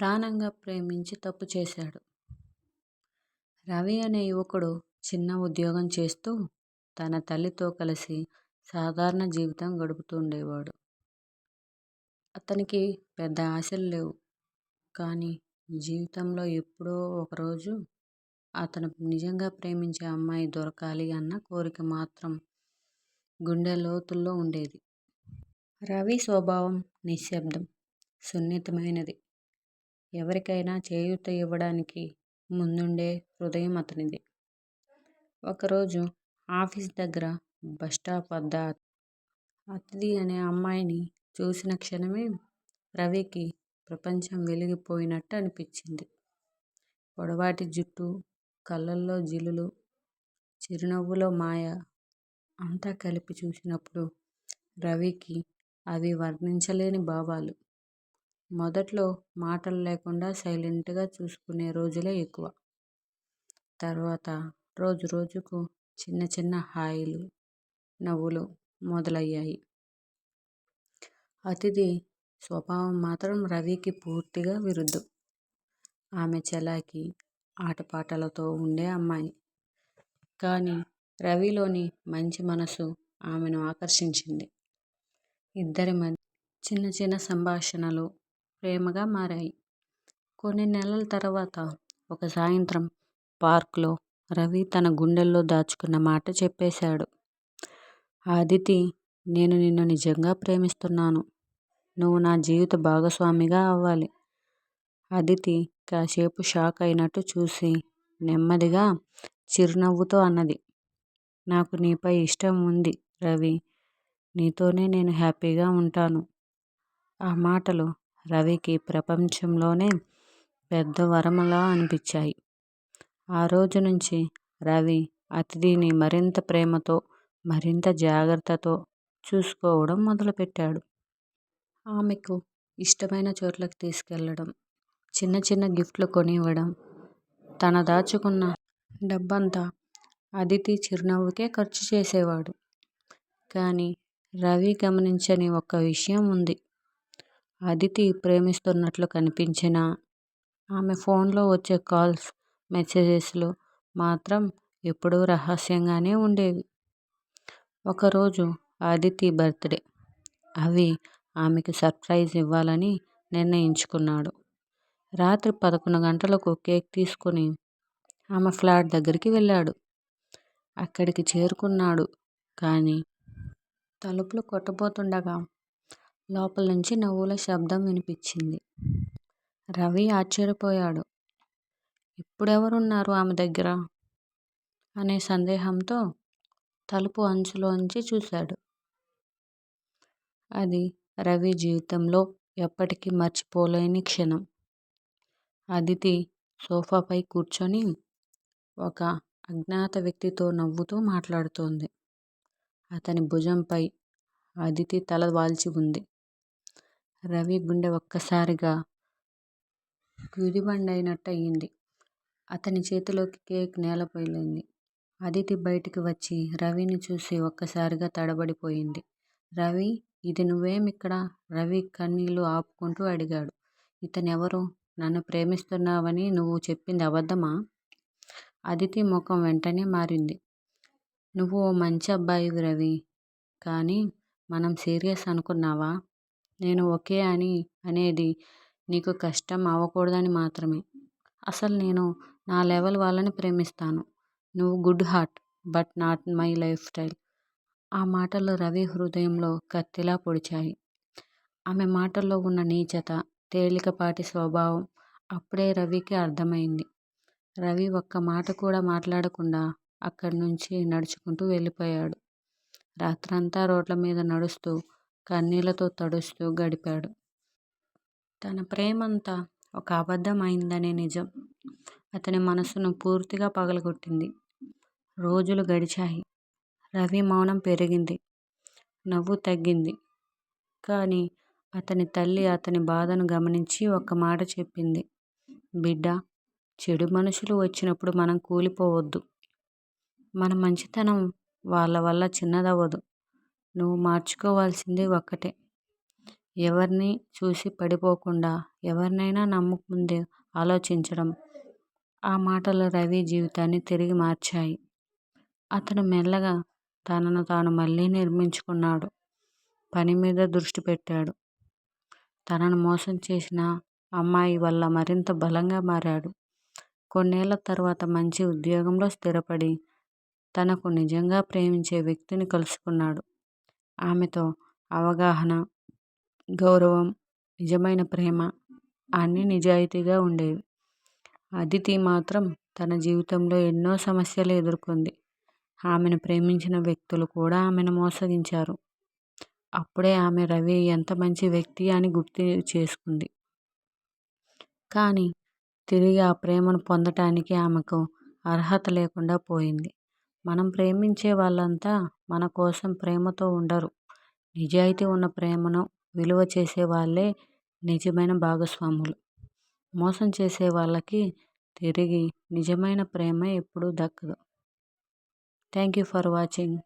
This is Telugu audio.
ప్రాణంగా ప్రేమించి తప్పు చేశాడు. రవి అనే యువకుడు చిన్న ఉద్యోగం చేస్తూ తన తల్లితో కలిసి సాధారణ జీవితం గడుపుతుండేవాడు. అతనికి పెద్ద ఆశలు లేవు. కానీ జీవితంలో ఎప్పుడో ఒకరోజు అతను నిజంగా ప్రేమించే అమ్మాయి దొరకాలి అన్న కోరిక మాత్రం గుండె లోతుల్లో ఉండేది. రవి స్వభావం నిశ్శబ్దం, సున్నితమైనది. ఎవరికైనా చేయూత ఇవ్వడానికి ముందుండే హృదయం అతనిది. ఒకరోజు ఆఫీసు దగ్గర బస్టాప్ వద్ద అతిథి అనే అమ్మాయిని చూసిన క్షణమే రవికి ప్రపంచం వెలిగిపోయినట్టు అనిపించింది. పొడవాటి జుట్టు, కళ్ళల్లో జిలులు, చిరునవ్వులో మాయ అంతా కలిపి చూసినప్పుడు రవికి అవి వర్ణించలేని భావాలు. మొదట్లో మాటలు లేకుండా సైలెంట్గా చూసుకునే రోజులే ఎక్కువ. తర్వాత రోజు రోజుకు చిన్న చిన్న హాయిలు, నవ్వులు మొదలయ్యాయి. అతిథి స్వభావం మాత్రం రవికి పూర్తిగా విరుద్ధం. ఆమె చలాకి ఆటపాటలతో ఉండే అమ్మాయి. కానీ రవిలోని మంచి మనసు ఆమెను ఆకర్షించింది. ఇద్దరి మధ్య చిన్న చిన్న సంభాషణలు ప్రేమగా మారాయి. కొన్ని నెలల తర్వాత ఒక సాయంత్రం పార్క్లో రవి తన గుండెల్లో దాచుకున్న మాట చెప్పేశాడు. అదితి నేను నిన్ను నిజంగా ప్రేమిస్తున్నాను. నువ్వు నా జీవిత భాగస్వామిగా అవ్వాలి. అదితి కాసేపు షాక్ అయినట్టు చూసి నెమ్మదిగా చిరునవ్వుతో అన్నది. నాకు నీపై ఇష్టం ఉంది రవి. నీతోనే నేను హ్యాపీగా ఉంటాను. ఆ మాటలు రవికి ప్రపంచంలోనే పెద్ద వరంలా అనిపించాయి. ఆ రోజు నుంచి రవి అతిథిని మరింత ప్రేమతో, మరింత జాగ్రత్తతో చూసుకోవడం మొదలుపెట్టాడు. ఆమెకు ఇష్టమైన చోట్లకు తీసుకెళ్ళడం, చిన్న చిన్న గిఫ్ట్లు కొనివ్వడం, తన దాచుకున్న డబ్బంతా అదితి చిరునవ్వుకే ఖర్చు చేసేవాడు. కానీ రవి గమనించని ఒక్క విషయం ఉంది. అదితి ప్రేమిస్తున్నట్లు కనిపించినా ఆమె ఫోన్లో వచ్చే కాల్స్, మెసేజెస్లు మాత్రం ఎప్పుడూ రహస్యంగానే ఉండేవి. ఒకరోజు అదితి బర్త్డే అవి ఆమెకి సర్ప్రైజ్ ఇవ్వాలని నిర్ణయించుకున్నాడు. రాత్రి పదకొండు గంటలకు కేక్ తీసుకుని ఆమె ఫ్లాట్ దగ్గరికి వెళ్ళాడు. అక్కడికి చేరుకున్నాడు కానీ తలుపులు కొట్టబోతుండగా లోపల నుంచి నవ్వుల శబ్దం వినిపించింది. రవి ఆశ్చర్యపోయాడు. ఇప్పుడెవరున్నారు ఆమె దగ్గర? అనే సందేహంతో తలుపు అంచులోంచి చూశాడు. అది రవి జీవితంలో ఎప్పటికీ మర్చిపోలేని క్షణం. అదితి సోఫాపై కూర్చొని ఒక అజ్ఞాత వ్యక్తితో నవ్వుతూ మాట్లాడుతోంది. అతని భుజంపై అదితి తల వాల్చి ఉంది. రవి గుండె ఒక్కసారిగా గుదిబండైనట్టయింది. అతని చేతిలోకి కేక్ నేలపడిపోయింది. అదితి బయటికి వచ్చి రవిని చూసి ఒక్కసారిగా తడబడిపోయింది. రవీ! ఇది నువ్వేమిక్కడ? రవి కన్నీళ్ళు ఆపుకుంటూ అడిగాడు. ఇతనెవరు? నన్ను ప్రేమిస్తున్నావని నువ్వు చెప్పింది అబద్దమా? అదితి ముఖం వెంటనే మారింది. నువ్వు ఓ మంచి అబ్బాయివి రవి. కానీ మనం సీరియస్ అనుకున్నావా? నేను ఓకే అని అనేది నీకు కష్టం అవకూడదని మాత్రమే. అసలు నేను నా లెవెల్ వాళ్ళని ప్రేమిస్తాను. నువ్వు good heart but not my life style ఆ మాటలు రవి హృదయంలో కత్తిలా పొడిచాయి. ఆమె మాటల్లో ఉన్న నీచత, తేలికపాటి స్వభావం అప్పుడే రవికి అర్థమైంది. రవి ఒక్క మాట కూడా మాట్లాడకుండా అక్కడి నుంచి నడుచుకుంటూ వెళ్ళిపోయాడు. రాత్రంతా రోడ్ల మీద నడుస్తూ, కన్నీళ్ళతో తడుస్తూ గడిపాడు. తన ప్రేమంతా ఒక అబద్ధమైందనే అయిందనే నిజం అతని మనసును పూర్తిగా పగలగొట్టింది. రోజులు గడిచాయి. రవి మౌనం పెరిగింది. నవ్వు తగ్గింది. కానీ అతని తల్లి అతని బాధను గమనించి ఒక్క మాట చెప్పింది. బిడ్డ చెడు మనుషులు వచ్చినప్పుడు మనం కూలిపోవద్దు. మన మంచితనం వాళ్ళ వల్ల చిన్నదవ్వదు నువ్వు మార్చుకోవాల్సింది ఒక్కటే. ఎవరిని చూసి పడిపోకుండా ఎవరినైనా నమ్మకముందే ఆలోచించడం. ఆ మాటలు రవి జీవితాన్ని తిరిగి మార్చాయి. అతను మెల్లగా తనను తాను మళ్ళీ నిర్మించుకున్నాడు. పని మీద దృష్టి పెట్టాడు. తనను మోసం చేసిన అమ్మాయి వల్ల మరింత బలంగా మారాడు. కొన్నేళ్ళ తర్వాత మంచి ఉద్యోగంలో స్థిరపడి తనకు నిజంగా ప్రేమించే వ్యక్తిని కలుసుకున్నాడు. ఆమెతో అవగాహన గౌరవం నిజమైన ప్రేమ అన్నీ నిజాయితీగా ఉండేవి. అదితి మాత్రం తన జీవితంలో ఎన్నో సమస్యలు ఎదుర్కొంది. ఆమెను ప్రేమించిన వ్యక్తులు కూడా ఆమెను మోసగించారు. అప్పుడే ఆమె రవి ఎంత మంచి వ్యక్తి అని గుర్తు చేసుకుంది. కానీ తిరిగి ఆ ప్రేమను పొందటానికి ఆమెకు అర్హత లేకుండా పోయింది. మనం ప్రేమించే వాళ్ళంతా మన కోసం ప్రేమతో ఉండరు. నిజాయితీ ఉన్న ప్రేమను విలువ చేసే వాళ్ళే నిజమైన భాగస్వాములు. మోసం చేసే వాళ్ళకి తిరిగి నిజమైన ప్రేమ ఎప్పుడూ దక్కదు. Thank you for watching.